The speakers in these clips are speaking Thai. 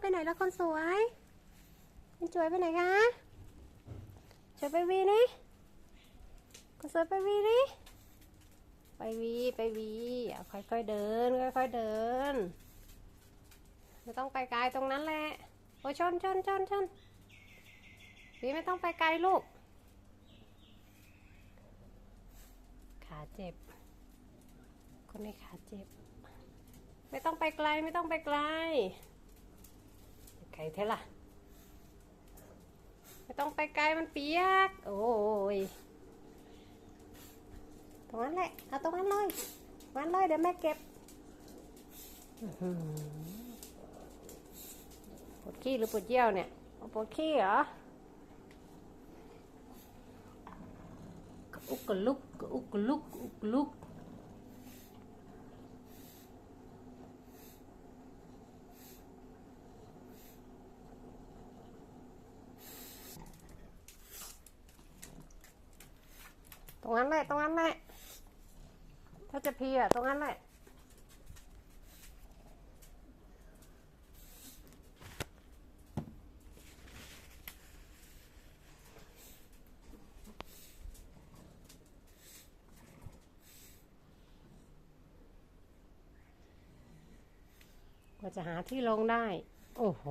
ไปไหนล้วคนสวยคุณสวยไปไหนคะสวยไปวีนี่คนสวยไปวีนี่ไปวีไปวีอะค่อยๆเดิน ค่อยๆเดินไม่ต้องไปไกลตรงนั้นแหละโอ้ยชนชนชนชนวีไม่ต้องไปไกลลูก ขาเจ็บ คนในขาเจ็บ ไม่ต้องไปไกลไม่ต้องไปไกล ไกลเท่าล่ะไม่ต้องไปไกลมันเปียก โอ้ย ตรงนั้นแหละ เอาตรงนั้นเลยนั้นเลยเดี๋ยวแม่เก็บปวดขี้หรือปวดเยี่ยวเนี่ยปวดขี้เหรอกระอุกกระลุกกระอุกกระลุกกระอุกกระลุก รงนั้นแหละตรงนั้นแหละถ้าจะพีอะตรงนั้นแหละกว่าจะหาที่ลงได้ โอ้โห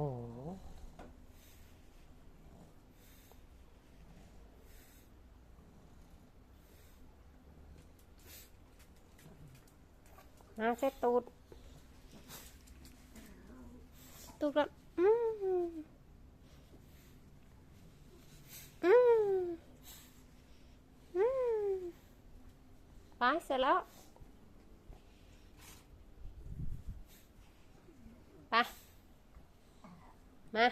มาเช็ดตูดตูดก่อนอืมอืมอืมไปเสร็จแล้วไปมา